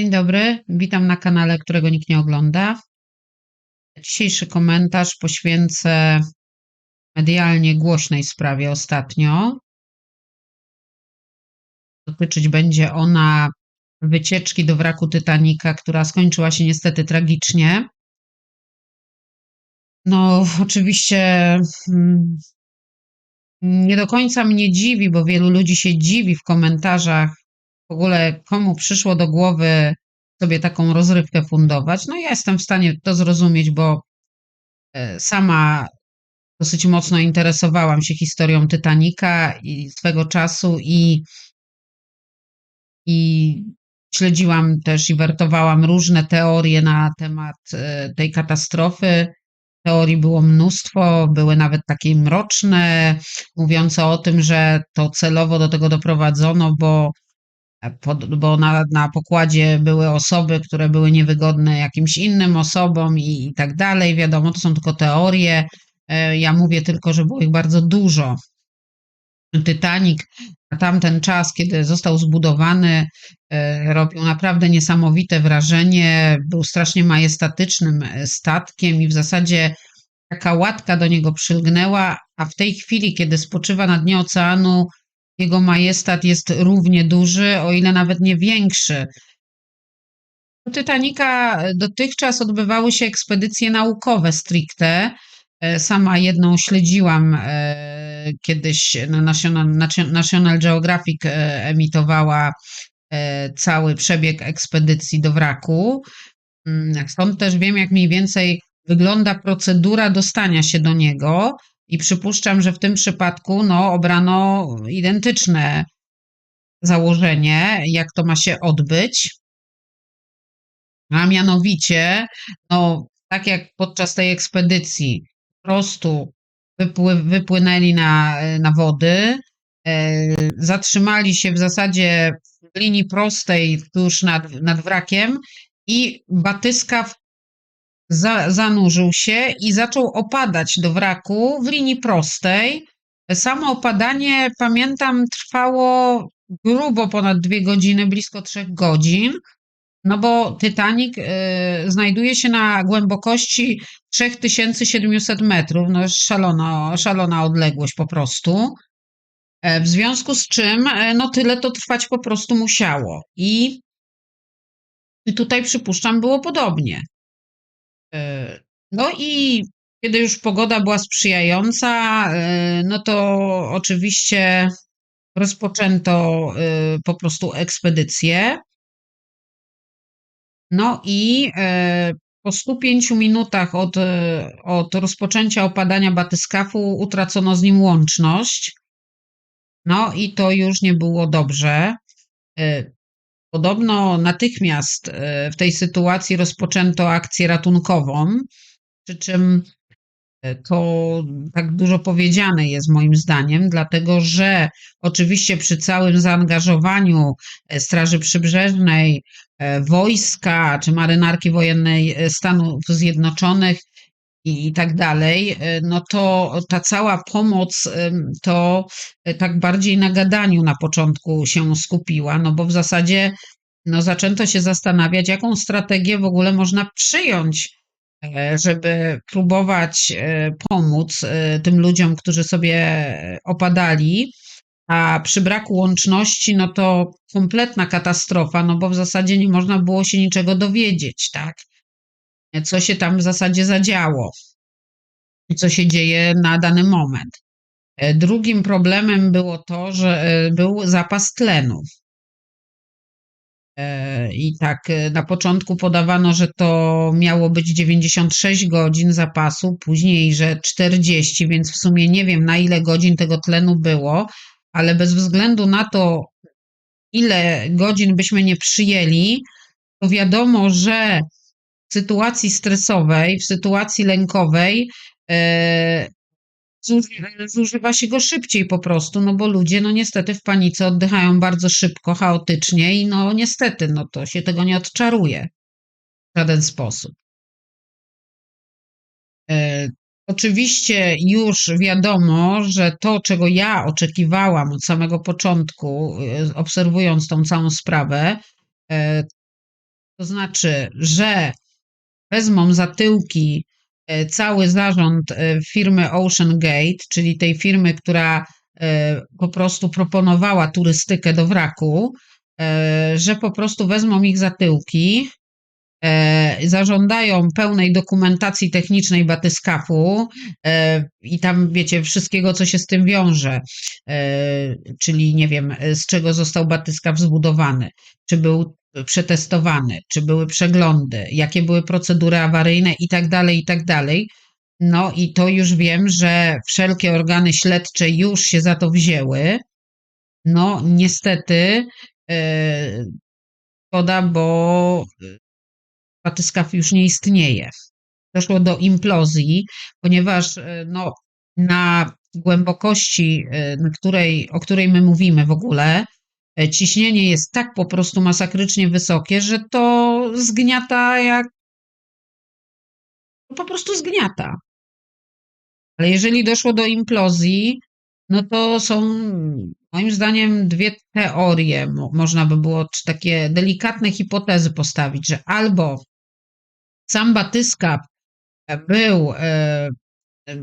Dzień dobry, witam na kanale, którego nikt nie ogląda. Dzisiejszy komentarz poświęcę medialnie głośnej sprawie ostatnio. Dotyczyć będzie ona wycieczki do wraku Titanica, która skończyła się niestety tragicznie. No, oczywiście mm, nie do końca mnie dziwi, bo wielu ludzi się dziwi w komentarzach, w ogóle komu przyszło do głowy sobie taką rozrywkę fundować. No, ja jestem w stanie to zrozumieć, bo e, sama dosyć mocno interesowałam się historią Titanica i swego czasu i, i śledziłam też i wertowałam różne teorie na temat e, tej katastrofy. Teorii było mnóstwo, były nawet takie mroczne, mówiące o tym, że to celowo do tego doprowadzono, bo, pod, bo na, na pokładzie były osoby, które były niewygodne jakimś innym osobom i, i tak dalej. Wiadomo, to są tylko teorie. E, Ja mówię tylko, że było ich bardzo dużo. Titanic na tamten czas, kiedy został zbudowany, e, robił naprawdę niesamowite wrażenie. Był strasznie majestatycznym e, statkiem i w zasadzie taka łatka do niego przylgnęła, a w tej chwili, kiedy spoczywa na dnie oceanu, jego majestat jest równie duży, o ile nawet nie większy. Do Titanica dotychczas odbywały się ekspedycje naukowe stricte. E, Sama jedną śledziłam e, kiedyś na National, National Geographic e, emitowała e, cały przebieg ekspedycji do wraku. Mm, Stąd też wiem, jak mniej więcej wygląda procedura dostania się do niego i przypuszczam, że w tym przypadku no, obrano identyczne założenie, jak to ma się odbyć. A mianowicie, no, tak jak podczas tej ekspedycji, po prostu wypły, wypłynęli na, na wody, e, zatrzymali się w zasadzie w linii prostej tuż nad, nad wrakiem i batyskaw za, zanurzył się i zaczął opadać do wraku w linii prostej. Samo opadanie, pamiętam, trwało grubo ponad dwie godziny, blisko trzech godzin. No bo Titanic y, znajduje się na głębokości 3700 metrów. No szalona, szalona odległość po prostu. E, W związku z czym, e, no tyle to trwać po prostu musiało. I, i tutaj przypuszczam było podobnie. E, No i kiedy już pogoda była sprzyjająca, e, no to oczywiście rozpoczęto e, po prostu ekspedycję. No i po 105 minutach od, od rozpoczęcia opadania batyskafu utracono z nim łączność. No i to już nie było dobrze. Podobno natychmiast e, w tej sytuacji rozpoczęto akcję ratunkową, przy czym e, to tak dużo powiedziane jest moim zdaniem, dlatego że oczywiście przy całym zaangażowaniu e, Straży Przybrzeżnej, wojska czy marynarki wojennej Stanów Zjednoczonych i, tak dalej, e, no to ta cała pomoc to e, tak bardziej na gadaniu na początku się skupiła, no bo w zasadzie no zaczęto się zastanawiać, jaką strategię w ogóle można przyjąć, e, żeby próbować pomóc tym ludziom, którzy sobie opadali, a przy braku łączności, no to kompletna katastrofa, no bo w zasadzie nie można było się niczego dowiedzieć, tak? Co się tam w zasadzie zadziało i co się dzieje na dany moment. E, Drugim problemem było to, że e, był zapas tlenu. E, I tak na początku podawano, że to miało być 96 godzin zapasu, później, że 40, więc w sumie nie wiem na ile godzin tego tlenu było, ale bez względu na to, ile godzin byśmy nie przyjęli, to wiadomo, że w sytuacji stresowej, w sytuacji lękowej e, zuży- zużywa się go szybciej po prostu, no bo ludzie no niestety w panice oddychają bardzo szybko, chaotycznie i no niestety, no to się tego nie odczaruje w żaden sposób. E, Oczywiście już wiadomo, że to, czego ja oczekiwałam od samego początku, e, obserwując tą całą sprawę, To znaczy, że wezmą za tyłki e, cały zarząd e, firmy Ocean Gate, czyli tej firmy, która e, po prostu proponowała turystykę do wraku, że po prostu wezmą ich za tyłki, zażądają pełnej dokumentacji technicznej batyskafu e, i tam wiecie wszystkiego, co się z tym wiąże, e, czyli nie wiem, z czego został batyskaf zbudowany, czy był przetestowany, czy były przeglądy, jakie były procedury awaryjne i tak dalej, i tak dalej. No i to już wiem, że wszelkie organy śledcze już się za to wzięły. No niestety e, szkoda, bo batyskaw już nie istnieje. Doszło do implozji, ponieważ e, no, na głębokości, e, na której, o której my mówimy w ogóle, e, ciśnienie jest tak po prostu masakrycznie wysokie, że to zgniata jak. Po prostu zgniata. Ale jeżeli doszło do implozji, no to są moim zdaniem dwie teorie. Mo- Można by było takie delikatne hipotezy postawić, że albo sam batyskaw był, e,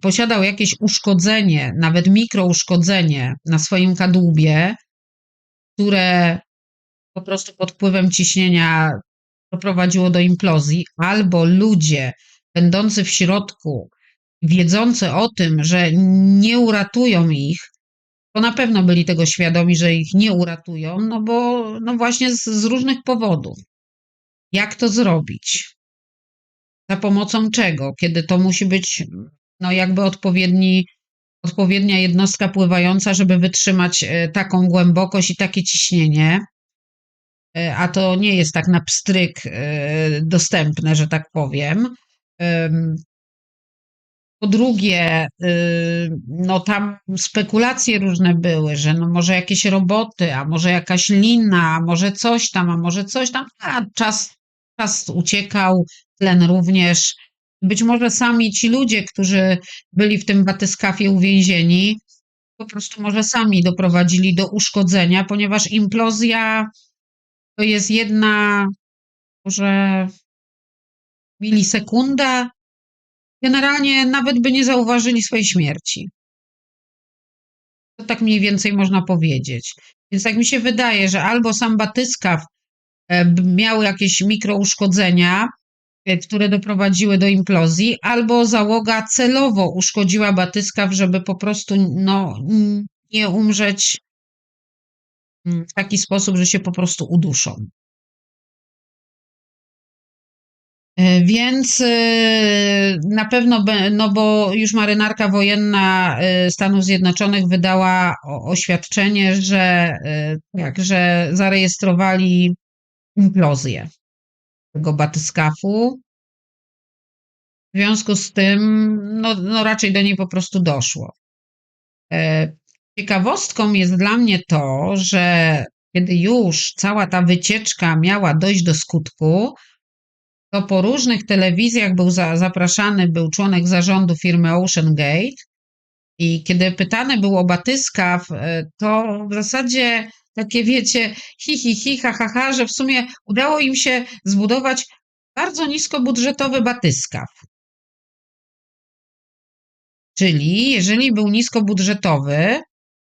posiadał jakieś uszkodzenie, nawet mikrouszkodzenie na swoim kadłubie, które po prostu pod wpływem ciśnienia doprowadziło do implozji, albo ludzie będący w środku, wiedzący o tym, że nie uratują ich, to na pewno byli tego świadomi, że ich nie uratują, no bo no właśnie z, z różnych powodów. Jak to zrobić? Za pomocą czego? Kiedy to musi być no jakby odpowiedni, odpowiednia jednostka pływająca, żeby wytrzymać e, taką głębokość i takie ciśnienie. E, A to nie jest tak na pstryk e, dostępne, że tak powiem. Em, Po drugie, y, no tam spekulacje różne były, że no może jakieś roboty, a może jakaś lina, a może coś tam, a może coś tam, a czas, czas uciekał, tlen również. Być może sami ci ludzie, którzy byli w tym batyskafie uwięzieni, po prostu może sami doprowadzili do uszkodzenia, ponieważ implozja to jest jedna, może milisekunda. Generalnie nawet by nie zauważyli swojej śmierci. To tak mniej więcej można powiedzieć. Więc tak mi się wydaje, że albo sam batyskaw e, miał jakieś mikrouszkodzenia, które doprowadziły do implozji, albo załoga celowo uszkodziła batyskaw, żeby po prostu no, nie umrzeć mm, w taki sposób, że się po prostu uduszą. E, Więc e, na pewno, no bo już marynarka wojenna e, Stanów Zjednoczonych wydała oświadczenie, że, e, tak, że zarejestrowali implozję tego batyskafu. W związku z tym, no, no raczej do niej po prostu doszło. E, Ciekawostką jest dla mnie to, że kiedy już cała ta wycieczka miała dojść do skutku, to po różnych telewizjach był za, zapraszany był członek zarządu firmy Ocean Gate i kiedy pytany był o batyskaw, e, to w zasadzie takie wiecie, hi, hi, hi, ha, ha, ha, że w sumie udało im się zbudować bardzo niskobudżetowy batyskaw. Czyli jeżeli był niskobudżetowy,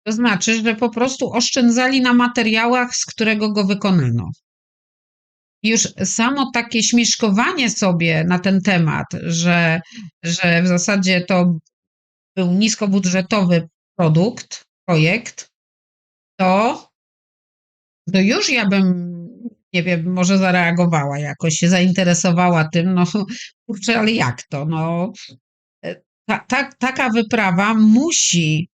to znaczy, że po prostu oszczędzali na materiałach, z którego go wykonano. Już samo takie śmieszkowanie sobie na ten temat, że, że w zasadzie to był niskobudżetowy produkt, projekt, to, to już ja bym, nie wiem, może zareagowała jakoś, się zainteresowała tym, no kurczę, ale jak to? No, ta, ta, taka wyprawa musi,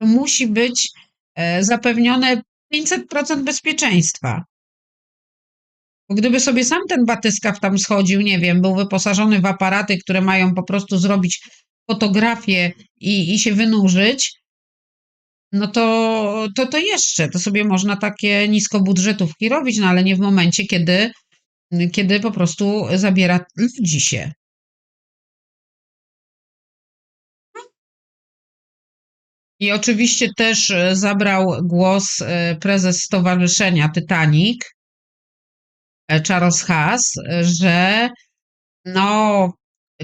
musi być e, zapewnione 500% bezpieczeństwa. Bo gdyby sobie sam ten batyskaw tam schodził, nie wiem, był wyposażony w aparaty, które mają po prostu zrobić fotografię i, i się wynurzyć, no to, to to jeszcze, to sobie można takie niskobudżetówki robić, no ale nie w momencie, kiedy, kiedy po prostu zabiera ludzi się. I oczywiście też e, zabrał głos e, prezes Stowarzyszenia Titanic, e, Charles Haas, że no,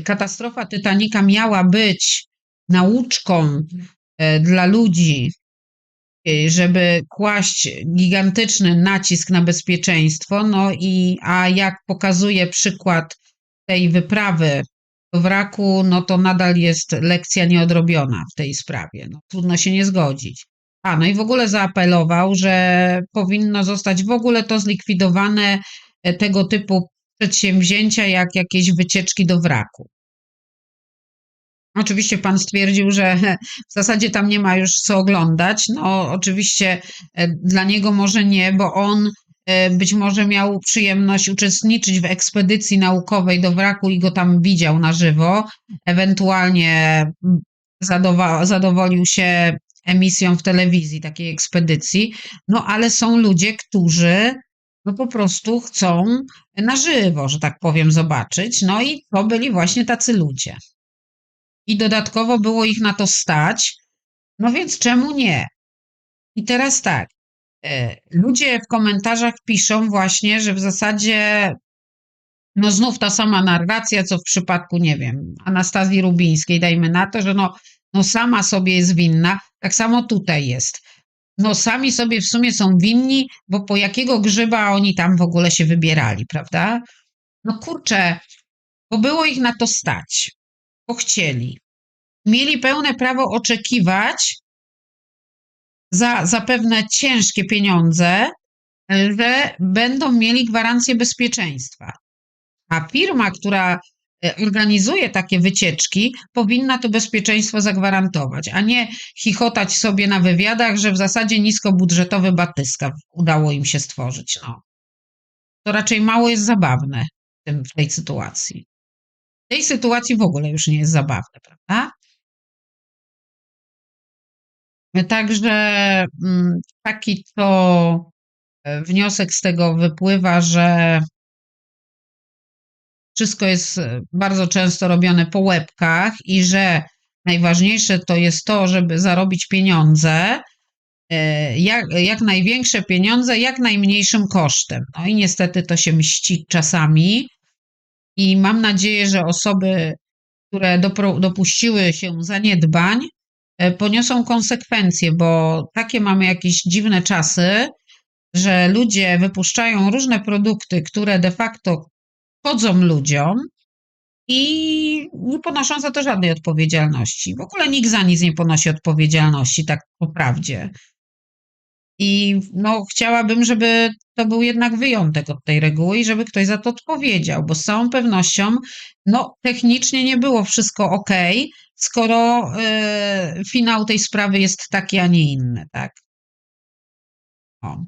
katastrofa Titanica miała być nauczką dla ludzi, żeby kłaść gigantyczny nacisk na bezpieczeństwo. No i a jak pokazuje przykład tej wyprawy do wraku, no to nadal jest lekcja nieodrobiona w tej sprawie. No, trudno się nie zgodzić. A, no i w ogóle zaapelował, że powinno zostać w ogóle to zlikwidowane e, tego typu przedsięwzięcia, jak jakieś wycieczki do wraku. Oczywiście pan stwierdził, że w zasadzie tam nie ma już co oglądać. No, oczywiście e, dla niego może nie, bo on e, być może miał przyjemność uczestniczyć w ekspedycji naukowej do wraku i go tam widział na żywo. Ewentualnie zadowa- zadowolił się emisją w telewizji takiej ekspedycji. No, ale są ludzie, którzy no po prostu chcą na żywo, że tak powiem, zobaczyć. No i to byli właśnie tacy ludzie. I dodatkowo było ich na to stać, no więc czemu nie? I teraz tak, e, ludzie w komentarzach piszą właśnie, że w zasadzie no znów ta sama narracja, co w przypadku, nie wiem, Anastazji Rubińskiej, dajmy na to, że no, no sama sobie jest winna, tak samo tutaj jest no sami sobie w sumie są winni, bo po jakiego grzyba oni tam w ogóle się wybierali, prawda? No kurczę, bo było ich na to stać, chcieli. Mieli pełne prawo oczekiwać za zapewne ciężkie pieniądze, że będą mieli gwarancję bezpieczeństwa. A firma, która E, organizuje takie wycieczki, powinna to bezpieczeństwo zagwarantować, a nie chichotać sobie na wywiadach, że w zasadzie niskobudżetowy batyska udało im się stworzyć. No. To raczej mało jest zabawne w, tym, w tej sytuacji. Tej sytuacji w ogóle już nie jest zabawne, prawda? Także mm, taki to e, wniosek z tego wypływa, że wszystko jest e, bardzo często robione po łebkach i że najważniejsze to jest to, żeby zarobić pieniądze, e, jak, jak największe pieniądze, jak najmniejszym kosztem. No i niestety to się mści czasami. I mam nadzieję, że osoby, które dopuściły się zaniedbań, e, poniosą konsekwencje, bo takie mamy jakieś dziwne czasy, że ludzie wypuszczają różne produkty, które de facto szkodzą ludziom i nie ponoszą za to żadnej odpowiedzialności. W ogóle nikt za nic nie ponosi odpowiedzialności, tak po prawdzie. I no, chciałabym, żeby to był jednak wyjątek od tej reguły i żeby ktoś za to odpowiedział, bo z całą pewnością, no, technicznie nie było wszystko ok, skoro y, finał tej sprawy jest taki, a nie inny, tak? O.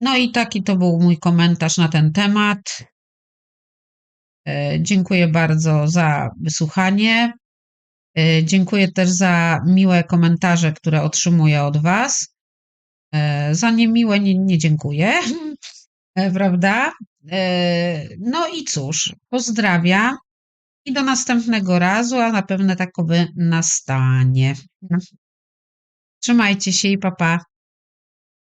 No i taki to był mój komentarz na ten temat. E, dziękuję bardzo za wysłuchanie. E, dziękuję też za miłe komentarze, które otrzymuję od Was. E, za niemiłe nie, nie dziękuję, prawda? No i cóż, pozdrawiam i do następnego razu, a na pewno takowy nastanie. Trzymajcie się i papa. Pa.